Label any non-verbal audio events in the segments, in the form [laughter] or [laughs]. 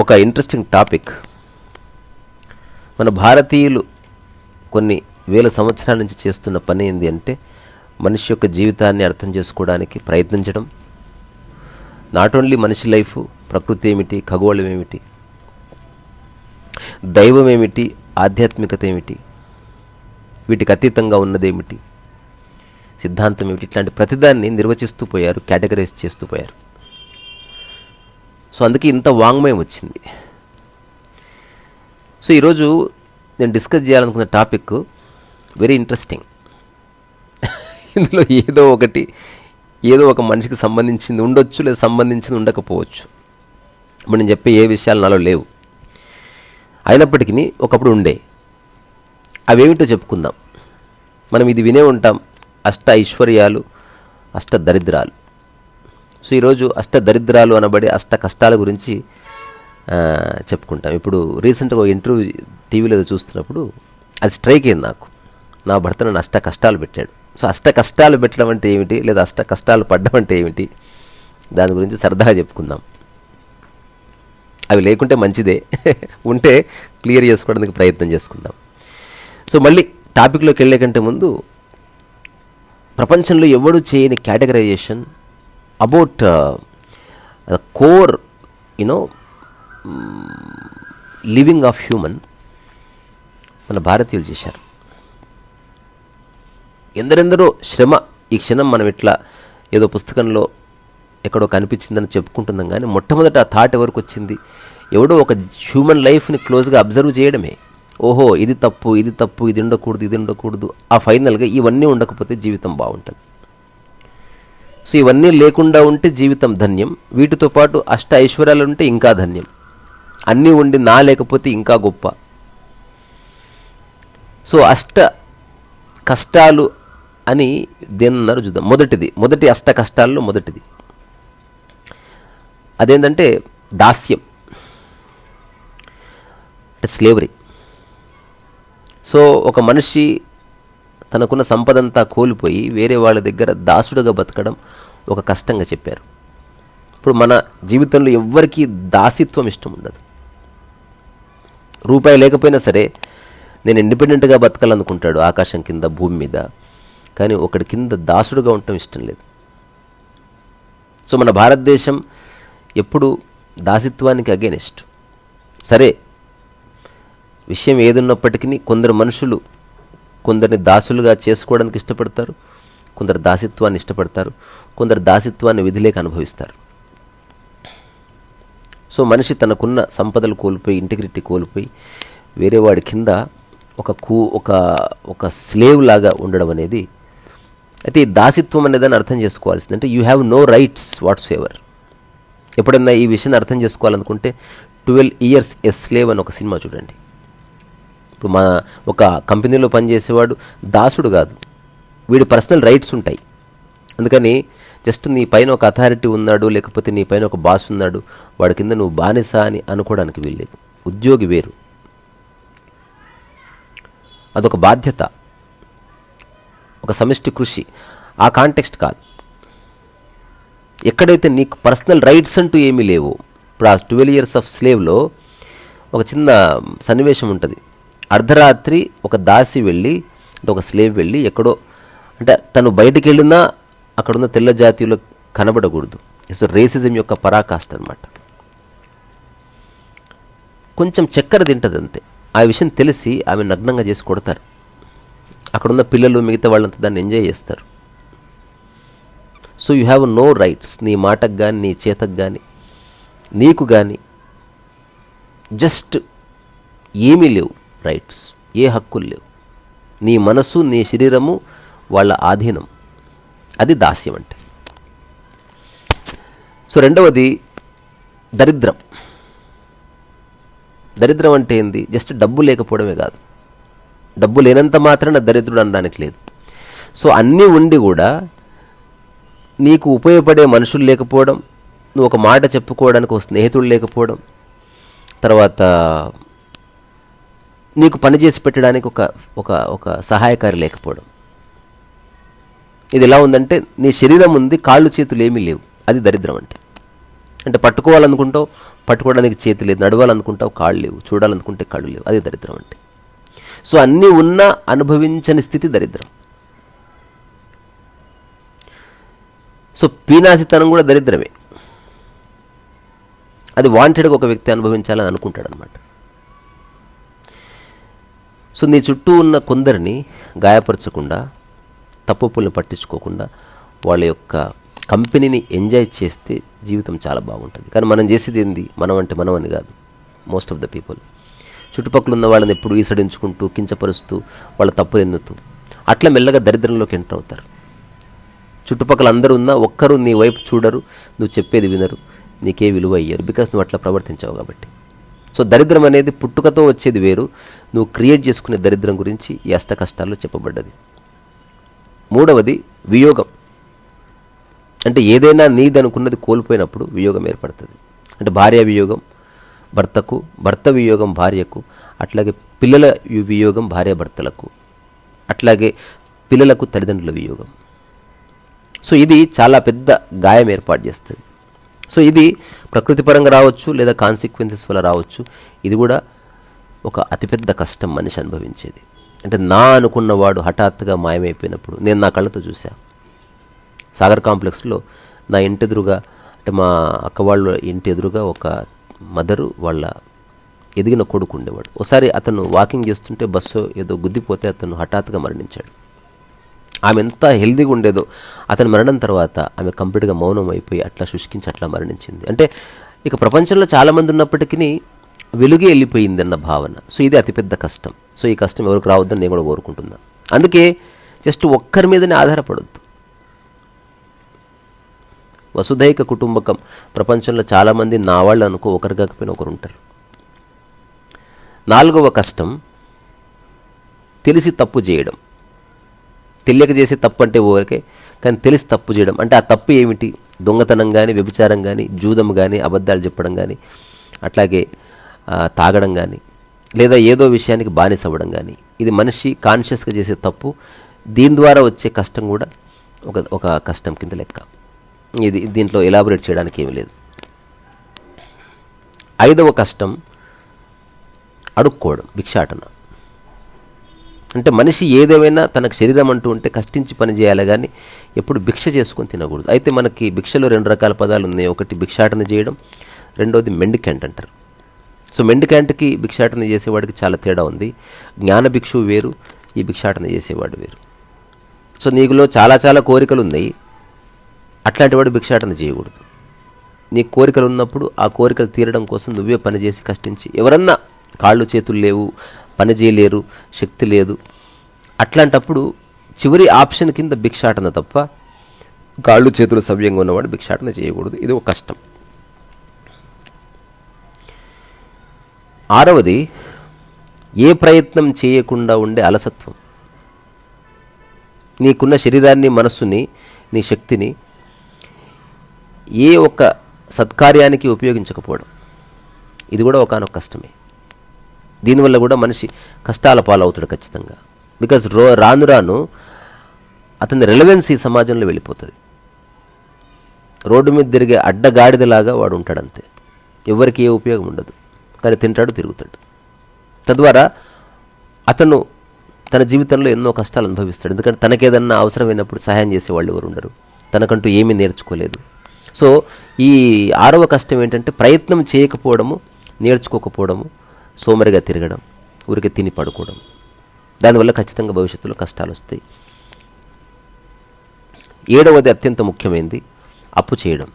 ఒక interesting topic మన భారతీయులు కొన్ని వేల సంవత్సరాల నుంచి చేస్తున్న పని ఏంది అంటే మనిషి యొక్క జీవితాన్ని అర్థం చేసుకోవడానికి ప్రయత్నించడం. నాట్ ఓన్లీ మనిషి లైఫ్ ప్రకృతి ఏమిటి ఖగోళం ఏమిటి దైవం ఏమిటి ఆధ్యాత్మికత ఏమిటి వీటికి అతీతంగా ఉన్నదేమిటి? సిద్ధాంతం ఏమిటి? ఇట్లాంటి ప్రతిదాన్ని నిర్వచిస్తూ పోయారు కేటగరైజ్ చేస్తూ పోయారు. సో అందుకే ఇంత వాంగ్మయం వచ్చింది. సో ఈరోజు నేను డిస్కస్ చేయాలనుకున్న టాపిక్ వెరీ ఇంట్రెస్టింగ్. ఇందులో ఏదో ఒకటి ఏదో ఒక మనిషికి సంబంధించింది ఉండొచ్చు లేదా సంబంధించింది ఉండకపోవచ్చు. ఇప్పుడు నేను చెప్పే ఏ విషయాలు నాలో లేవు. అయినప్పటికీ ఒకప్పుడు ఉండే అవేమిటో చెప్పుకుందాం. మనం ఇది వినే ఉంటాం అష్ట ఐశ్వర్యాలు అష్ట దరిద్రాలు. సో ఈరోజు అష్ట దరిద్రాలు అనబడే అష్ట కష్టాల గురించి చెప్పుకుంటాం. ఇప్పుడు రీసెంట్గా ఒక ఇంటర్వ్యూ టీవీలో చూస్తున్నప్పుడు అది స్ట్రైక్ అయింది నాకు. నా భర్త నన్ను అష్ట కష్టాలు పెట్టాడు. సో అష్ట కష్టాలు పెట్టడం అంటే ఏమిటి? లేదా అష్ట కష్టాలు పడ్డం అంటే ఏమిటి? దాని గురించి సరదాగా చెప్పుకుందాం. అవి లేకుంటే మంచిదే. [laughs] ఉంటే క్లియర్ చేసుకోవడానికి ప్రయత్నం చేసుకుందాం. సో మళ్ళీ టాపిక్లోకి వెళ్ళే కంటే ముందు ప్రపంచంలో ఎవడు చేయని categorization about core you know living of human మన భారతీయులు చేశారు. ఎందరెందరో శ్రమ ఈ క్షణం మనం ఇట్లా ఏదో పుస్తకంలో ఎక్కడో కనిపించిందని చెప్పుకుంటున్నాం కానీ మొట్టమొదట ఆ థాట్ ఎవరికి వచ్చింది? ఎవడో ఒక హ్యూమన్ లైఫ్ని క్లోజ్గా అబ్జర్వ్ చేయడమే. ఓహో ఇది తప్పు ఇది తప్పు ఇది ఉండకూడదు ఇది ఉండకూడదు. ఆ ఫైనల్గా ఇవన్నీ ఉండకపోతే జీవితం బాగుంటుంది. సో ఇవన్నీ లేకుండా ఉంటే జీవితం ధన్యం. వీటితో పాటు అష్ట ఐశ్వర్యాలు ఉంటే ఇంకా ధన్యం. అన్నీ ఉండి నా లేకపోతే ఇంకా గొప్ప. సో అష్ట కష్టాలు అని దేనన్నారు చూద్దాం. మొదటిది మొదటి అష్ట కష్టాల్లో మొదటిది. అదేంటంటే దాస్యం. అంటే స్లేవరీ సో ఒక మనిషి తనకున్న సంపదంతా కోల్పోయి వేరే వాళ్ళ దగ్గర దాసుడుగా బతకడం ఒక కష్టంగా చెప్పారు. ఇప్పుడు మన జీవితంలో ఎవ్వరికీ దాసిత్వం ఇష్టం ఉండదు. రూపాయి లేకపోయినా సరే నేను ఇండిపెండెంట్గా బతకాలనుకుంటాడు ఆకాశం కింద భూమి మీద. కానీ ఒకటి కింద దాసుడుగా ఉండటం ఇష్టం లేదు. సో మన భారతదేశం ఎప్పుడు దాసిత్వానికి అగేనిస్ట్ సరే విషయం ఏదున్నప్పటికీ కొందరు మనుషులు కొందరిని దాసులుగా చేసుకోవడానికి ఇష్టపడతారు కొందరు దాసిత్వాన్ని ఇష్టపడతారు కొందరు దాసిత్వాన్ని విధిలేక అనుభవిస్తారు. సో మనిషి తనకున్న సంపదలు కోల్పోయి ఇంటిగ్రిటీ కోల్పోయి వేరే వాడి కింద ఒక కూ ఒక ఒక స్లేవ్ లాగా ఉండడం అనేది అయితే ఈ దాసిత్వం అనేదాన్ని అర్థం చేసుకోవాల్సింది. అంటే you have no rights whatsoever ఎప్పుడన్నా ఈ విషయాన్ని అర్థం చేసుకోవాలనుకుంటే ట్వెల్వ్ ఇయర్స్ ఎస్ స్లేవ్ అని ఒక సినిమా చూడండి. ఇప్పుడు మా ఒక కంపెనీలో పనిచేసేవాడు దాసుడు కాదు. వీడి పర్సనల్ రైట్స్ ఉంటాయి. అందుకని జస్ట్ నీ పైన ఒక అథారిటీ ఉన్నాడు లేకపోతే నీ పైన ఒక బాస్ ఉన్నాడు వాడి కింద నువ్వు బానిస అని అనుకోవడానికి వీల్లేదు. ఉద్యోగి వేరు. అదొక బాధ్యత. ఒక సమిష్టి కృషి. ఆ కాంటెక్స్ట్ కాదు. ఎక్కడైతే నీకు పర్సనల్ రైట్స్ అంటూ ఏమీ లేవు ఇప్పుడు ఆ ట్వెల్వ్ ఇయర్స్ ఆఫ్ స్లేవ్లో ఒక చిన్న సన్నివేశం ఉంటుంది. అర్ధరాత్రి ఒక దాసి వెళ్ళి అంటే ఒక స్లేవ్ వెళ్ళి ఎక్కడో అంటే తను బయటికి వెళ్ళినా అక్కడున్న తెల్ల జాతీయులు కనబడకూడదు. సో రేసిజం యొక్క పరాకాష్ట అనమాట కొంచెం చక్కెర తింటుంది అంతే ఆ విషయం తెలిసి ఆమె నగ్నంగా చేసి కొడతారు. అక్కడున్న పిల్లలు మిగతా వాళ్ళంతా దాన్ని ఎంజాయ్ చేస్తారు. So you have no rights నీ మాటకు కానీ నీ చేతకు కానీ నీకు కానీ జస్ట్ ఏమీ లేవు. రైట్స్ ఏ హక్కులు లేవు. నీ మనసు నీ శరీరము వాళ్ళ ఆధీనం. అది దాస్యం అంటే. సో రెండవది దరిద్రం. దరిద్రం అంటే ఏంది? జస్ట్ డబ్బు లేకపోవడమే కాదు. డబ్బు లేనంత మాత్రాన దరిద్రుడు అనడానికి లేదు. సో అన్నీ ఉండి కూడా నీకు ఉపయోగపడే మనుషులు లేకపోవడం నువ్వు ఒక మాట చెప్పుకోవడానికి ఒక స్నేహితుడు లేకపోవడం తర్వాత నీకు పని చేసి పెట్టడానికి ఒక ఒక ఒక సహాయకారి లేకపోవడం. ఇది ఎలా ఉందంటే నీ శరీరం ఉంది కాళ్ళు చేతులు ఏమీ లేవు అది దరిద్రం అంటే. అంటే పట్టుకోవాలనుకుంటావు పట్టుకోవడానికి చేతి లేదు నడవాలనుకుంటావు కాళ్ళు లేవు చూడాలనుకుంటే కళ్ళు లేవు అది దరిద్రం అంటే. సో అన్నీ ఉన్నా అనుభవించని స్థితి దరిద్రం. సో పీనాసితనం కూడా దరిద్రమే. అది వాంటెడ్గా ఒక వ్యక్తి అనుభవించాలని అనుకుంటాడు అనమాట సో నీ చుట్టూ ఉన్న కొందరిని గాయపరచకుండా తప్పులను పట్టించుకోకుండా వాళ్ళ యొక్క కంపెనీని ఎంజాయ్ చేస్తే జీవితం చాలా బాగుంటుంది. కానీ మనం చేసేది ఏంది? మనం అంటే మనం అని కాదు. మోస్ట్ ఆఫ్ ద పీపుల్ చుట్టుపక్కల ఉన్న వాళ్ళని ఎప్పుడు ఈసడించుకుంటూ కించపరుస్తూ వాళ్ళ తప్పు ఎన్నుతూ అట్లా మెల్లగా దరిద్రంలోకి ఎంటర్ అవుతారు. చుట్టుపక్కల అందరూ ఉన్నా ఒక్కరు నీ వైపు చూడరు నువ్వు చెప్పేది వినరు నీకే విలువ అయ్యారు బికాస్ నువ్వు అట్లా ప్రవర్తించావు కాబట్టి. సో దరిద్రం అనేది పుట్టుకతో వచ్చేది వేరు. నువ్వు క్రియేట్ చేసుకునే దరిద్రం గురించి ఈ అష్ట కష్టాల్లో చెప్పబడ్డది. మూడవది వియోగం. అంటే ఏదైనా నీదనుకున్నది కోల్పోయినప్పుడు వియోగం ఏర్పడుతుంది. అంటే భార్య వియోగం భర్తకు భర్త వియోగం భార్యకు అట్లాగే పిల్లల వియోగం భార్య భర్తలకు అట్లాగే పిల్లలకు తల్లిదండ్రుల వియోగం. సో ఇది చాలా పెద్ద గాయం ఏర్పాటు చేస్తుంది. సో ఇది ప్రకృతి పరంగా రావచ్చు లేదా కాన్సిక్వెన్సెస్ వల్ల రావచ్చు. ఇది కూడా ఒక అతిపెద్ద కష్టం మనిషి అనుభవించేది. అంటే నా అనుకున్నవాడు హఠాత్తుగా మాయమైపోయినప్పుడు నేను నా కళ్ళతో చూసా సాగర్ కాంప్లెక్స్లో నా ఇంటి ఎదురుగా అంటే మా అక్క వాళ్ళ ఇంటి ఎదురుగా ఒక మదరు వాళ్ళ ఎదిగిన కొడుకు ఉండేవాడు. ఒకసారి అతను వాకింగ్ చేస్తుంటే బస్సు ఏదో గుద్దిపోతే అతను హఠాత్తుగా మరణించాడు. ఆమె ఎంత హెల్దీగా ఉండేదో అతని మరణం తర్వాత ఆమె కంప్లీట్గా మౌనం అయిపోయి అట్లా శుష్కించి అట్లా మరణించింది. అంటే ఇక ప్రపంచంలో చాలామంది ఉన్నప్పటికీ వెలుగే వెళ్ళిపోయింది అన్న భావన. సో ఇది అతిపెద్ద కష్టం. సో ఈ కష్టం ఎవరికి రావద్దని నేను కూడా కోరుకుంటున్నా. అందుకే జస్ట్ ఒక్కరి మీదనే ఆధారపడొద్దు. వసుధైక కుటుంబకం ప్రపంచంలో చాలామంది నా వాళ్ళు అనుకో ఒకరు కాకపోయినా ఒకరు ఉంటారు. నాలుగవ కష్టం తెలిసి తప్పు చేయడం. తెలియక చేసే తప్పు అంటే ఊరికే కానీ తెలిసి తప్పు చేయడం. అంటే ఆ తప్పు ఏమిటి? దొంగతనం కానీ వ్యభిచారం కానీ జూదం కానీ అబద్ధాలు చెప్పడం కానీ అట్లాగే తాగడం కానీ లేదా ఏదో విషయానికి బానిస అవ్వడం కానీ ఇది మనిషి కాన్షియస్గా చేసే తప్పు. దీని ద్వారా వచ్చే కష్టం కూడా ఒక ఒక కష్టం కింద లెక్క. ఇది దీంట్లో ఎలాబొరేట్ చేయడానికి ఏమీ లేదు. ఐదవ కష్టం అడుక్కోవడం భిక్షాటన. అంటే మనిషి ఏదేమైనా తనకు శరీరం అంటూ ఉంటే కష్టించి పని చేయాలి కానీ ఎప్పుడు భిక్ష చేసుకొని తినకూడదు. అయితే మనకి భిక్షలో రెండు రకాల పదాలు ఉన్నాయి. ఒకటి భిక్షాటన చేయడం రెండోది మెండికెంట్ అంటారు. సో మెండికెంట్కి భిక్షాటన చేసేవాడికి చాలా తేడా ఉంది. జ్ఞాన భిక్షు వేరు ఈ భిక్షాటన చేసేవాడు వేరు. సో నీకులో చాలా చాలా కోరికలు ఉన్నాయి. అట్లాంటి వాడు భిక్షాటన చేయకూడదు. నీ కోరికలు ఉన్నప్పుడు ఆ కోరికలు తీరడం కోసం నువ్వే పనిచేసి కష్టించి ఎవరన్నా కాళ్ళు చేతులు లేవు పని చేయలేరు శక్తి లేదు. అట్లాంటప్పుడు చివరి ఆప్షన్ కింద భిక్షాటన తప్ప కాళ్ళు చేతులు సవ్యంగా ఉన్నవాడు భిక్షాటన చేయకూడదు. ఇది ఒక కష్టం. ఆరవది ఏ ప్రయత్నం చేయకుండా ఉండే అలసత్వం. నీకున్న శరీరాన్ని మనస్సుని నీ శక్తిని ఏ ఒక్క సత్కార్యానికి ఉపయోగించకపోవడం. ఇది కూడా ఒకనొక కష్టమే. దీనివల్ల కూడా మనిషి కష్టాల పాలవుతాడు ఖచ్చితంగా. బికాజ్ రో రాను రాను అతని రెలవెన్స్ ఈ సమాజంలో వెళ్ళిపోతుంది. రోడ్డు మీద తిరిగే అడ్డగాడిదలాగా వాడు ఉంటాడు అంతే ఎవరికి ఏ ఉపయోగం ఉండదు. కానీ తింటాడు తిరుగుతాడు. తద్వారా అతను తన జీవితంలో ఎన్నో కష్టాలు అనుభవిస్తాడు. ఎందుకంటే తనకేదన్నా అవసరమైనప్పుడు సహాయం చేసే వాళ్ళు ఎవరు ఉండరు. తనకంటూ ఏమీ నేర్చుకోలేదు. సో ఈ ఆరవ కష్టం ఏంటంటే ప్రయత్నం చేయకపోవడము నేర్చుకోకపోవడము సోమరిగా తిరగడం ఊరికే తిని పడుకోవడం. దానివల్ల ఖచ్చితంగా భవిష్యత్తులో కష్టాలు వస్తాయి. ఏడవది అత్యంత ముఖ్యమైనది అప్పు చేయడం.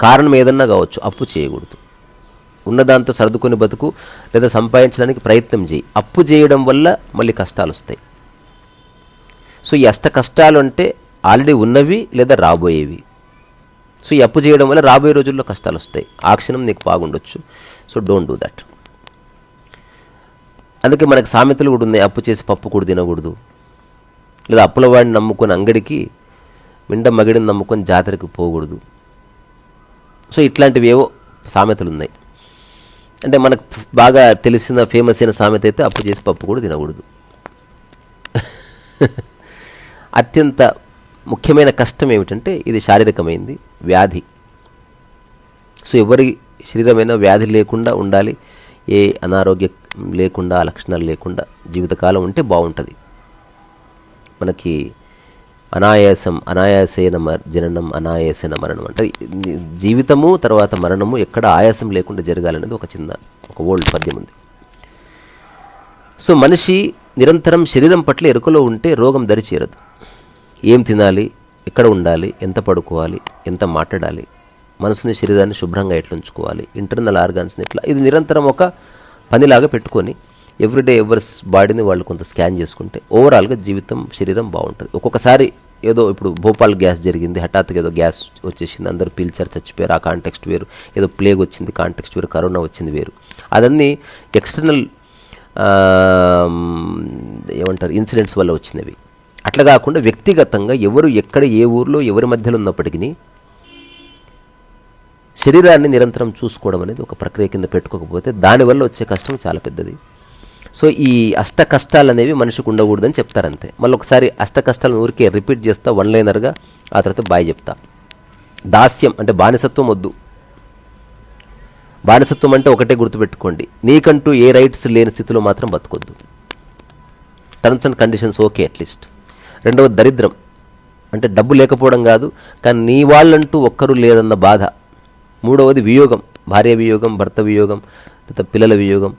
కారణం ఏదన్నా కావచ్చు అప్పు చేయకూడదు. ఉన్నదాంతో సర్దుకొని బతుకు లేదా సంపాదించడానికి ప్రయత్నం చేయి. అప్పు చేయడం వల్ల మళ్ళీ కష్టాలు వస్తాయి. సో ఈ అష్ట కష్టాలు అంటే ఆల్రెడీ ఉన్నవి లేదా రాబోయేవి. సో ఈ అప్పు చేయడం వల్ల రాబోయే రోజుల్లో కష్టాలు వస్తాయి. ఆ క్షణం నీకు బాగుండొచ్చు. So don't do that. అందుకే మనకు సామెతలు కూడా ఉన్నాయి అప్పు చేసి పప్పు కూడా తినకూడదు. లేదా అప్పుల వాడిని నమ్ముకొని అంగడికి మిండ మగిడిని నమ్ముకొని జాతరకి పోకూడదు. సో ఇట్లాంటివి ఏవో సామెతలు ఉన్నాయి. అంటే మనకు బాగా తెలిసిన ఫేమస్ అయిన సామెత అయితే అప్పు చేసి పప్పు కూడా తినకూడదు. [laughs] అత్యంత ముఖ్యమైన కష్టం ఏమిటంటే ఇది శారీరకమైంది వ్యాధి. సో ఎవరి శరీరమైన వ్యాధి లేకుండా ఉండాలి ఏ అనారోగ్య లేకుండా లక్షణాలు లేకుండా జీవితకాలం ఉంటే బాగుంటుంది. మనకి అనాయాసం అనాయాసేన జననం అనాయాసేన మరణం అంటే జీవితము తర్వాత మరణము ఎక్కడ ఆయాసం లేకుండా జరగాలనేది ఒక చిన్న ఒక ఓల్డ్ పద్యం ఉంది. సో మనిషి నిరంతరం శరీరం పట్ల ఎరుకలో ఉంటే రోగం దరిచేరదు ఏం తినాలి ఎక్కడ ఉండాలి ఎంత పడుకోవాలి ఎంత మాట్లాడాలి మనసుని శరీరాన్ని శుభ్రంగా ఎట్లా ఉంచుకోవాలి ఇంటర్నల్ ఆర్గాన్స్ని ఎట్లా? ఇది నిరంతరం ఒక పనిలాగా పెట్టుకొని ఎవ్రీడే ఎవర్స్ బాడీని వాళ్ళు కొంత స్కాన్ చేసుకుంటే ఓవరాల్గా జీవితం శరీరం బాగుంటుంది. ఒక్కొక్కసారి ఏదో ఇప్పుడు భోపాల్ గ్యాస్ జరిగింది హఠాత్తుగా ఏదో గ్యాస్ వచ్చేసింది అందరూ పీల్చారు చచ్చిపోయారు ఆ కాంటెక్స్ట్ వేరు. ఏదో ప్లేగ్ వచ్చింది కాంటెక్స్ట్ వేరు కరోనా వచ్చింది వేరు. అదన్నీ ఎక్స్టర్నల్ ఏమంటారు ఇన్సిడెంట్స్ వల్ల వచ్చినవి. అట్లా కాకుండా వ్యక్తిగతంగా ఎవరు ఎక్కడ ఏ ఊర్లో ఎవరి మధ్యలో ఉన్నప్పటికీ శరీరాన్ని నిరంతరం చూసుకోవడం అనేది ఒక ప్రక్రియ కింద పెట్టుకోకపోతే దానివల్ల వచ్చే కష్టం చాలా పెద్దది. సో ఈ అష్ట కష్టాలు అనేవి మనిషికి ఉండకూడదని చెప్తారంతే. మళ్ళీ ఒకసారి అష్ట కష్టాలను ఊరికే రిపీట్ చేస్తా వన్ లైనర్గా ఆ తర్వాత బాయ్ చెప్తా. దాస్యం అంటే బానిసత్వం వద్దు. బానిసత్వం అంటే ఒకటే గుర్తుపెట్టుకోండి. నీకంటూ ఏ రైట్స్ లేని స్థితిలో మాత్రం బతకొద్దు. Terms and conditions okay at least రెండవ దరిద్రం అంటే డబ్బు లేకపోవడం కాదు కానీ నీ వాళ్ళంటూ ఒక్కరూ లేదన్న బాధ. మూడవది వియోగం. భార్య వియోగం భర్త వియోగం లేదా పిల్లల వియోగం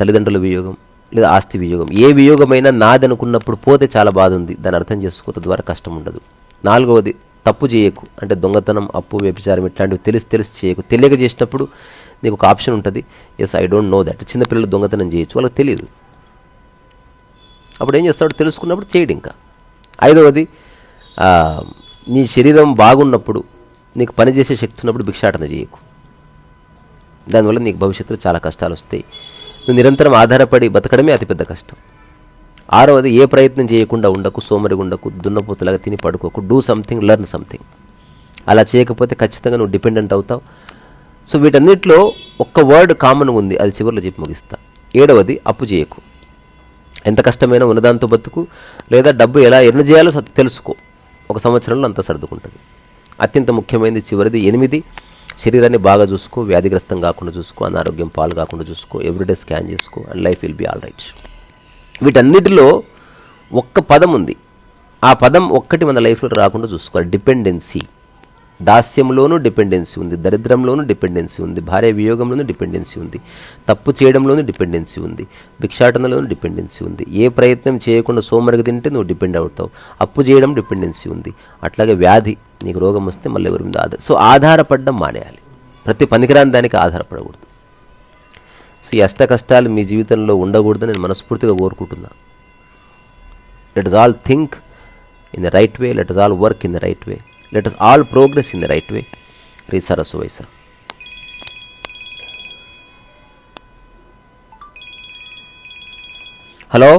తల్లిదండ్రుల వియోగం లేదా ఆస్తి వియోగం. ఏ వియోగమైనా నాది అనుకున్నప్పుడు పోతే చాలా బాధ ఉంది. దాన్ని అర్థం చేసుకోవడం ద్వారా కష్టం ఉండదు. నాలుగవది తప్పు చేయకు. అంటే దొంగతనం అప్పు వ్యభిచారం ఇట్లాంటివి తెలిసి తెలిసి చేయకు. తెలియక చేసినప్పుడు నీకు ఒక ఆప్షన్ ఉంటుంది. Yes I don't know that చిన్నపిల్లలు దొంగతనం చేయొచ్చు. వాళ్ళకి తెలియదు. అప్పుడు ఏం చేస్తాడు? తెలుసుకున్నప్పుడు చేయడు ఇంకా. ఐదవది నీ శరీరం బాగున్నప్పుడు నీకు పనిచేసే శక్తి ఉన్నప్పుడు భిక్షాటన చేయకు. దానివల్ల నీకు భవిష్యత్తులో చాలా కష్టాలు వస్తాయి. నువ్వు నిరంతరం ఆధారపడి బతకడమే అతిపెద్ద కష్టం. ఆరవది ఏ ప్రయత్నం చేయకుండా ఉండకు సోమరి ఉండకు దున్నపోతులాగా తిని పడుకోకు. డూ సంథింగ్ లెర్న్ సంథింగ్ అలా చేయకపోతే ఖచ్చితంగా నువ్వు డిపెండెంట్ అవుతావు. సో వీటన్నిటిలో ఒక్క వర్డ్ కామన్ ఉంది. అది చివరిలో చెప్పి ముగిస్తా. ఏడవది అప్పు చేయకు. ఎంత కష్టమైనా ఉన్నదాంతో బతుకు లేదా డబ్బు ఎలా ఎర్న చేయాలో తెలుసుకో. ఒక సంవత్సరంలో అంతా సర్దుకుంటుంది. అత్యంత ముఖ్యమైనది చివరిది ఎనిమిది. శరీరాన్ని బాగా చూసుకో వ్యాధిగ్రస్తం కాకుండా చూసుకో అనారోగ్యం పాలు కాకుండా చూసుకో ఎవ్రీడే స్కాన్ చేసుకో and life will be all right వీటన్నిటిలో ఒక్క పదం ఉంది. ఆ పదం ఒక్కటి మన లైఫ్లో రాకుండా చూసుకోవాలి. డిపెండెన్సీ. దాస్యంలోనూ డిపెండెన్సీ ఉంది. దరిద్రంలోనూ డిపెండెన్సీ ఉంది. భార్య వియోగంలోనూ డిపెండెన్సీ ఉంది. తప్పు చేయడంలోనూ డిపెండెన్సీ ఉంది. భిక్షాటనలోనూ డిపెండెన్సీ ఉంది. ఏ ప్రయత్నం చేయకుండా సోమరిగా తింటే నువ్వు డిపెండ్ అవుతావు. అప్పు చేయడం డిపెండెన్సీ ఉంది. అట్లాగే వ్యాధి నీకు రోగం వస్తే మళ్ళీ ఎవరి మీద ఆధార సో ఆధారపడడం మానేయాలి. ప్రతి పనికిరాని దానికి ఆధారపడకూడదు. సో ఈ అష్ట కష్టాలు మీ జీవితంలో ఉండకూడదని నేను మనస్ఫూర్తిగా కోరుకుంటున్నా. Let us all think in the right way let us all work in the right way let us all progress in the right way రీసరసు వైసా హలో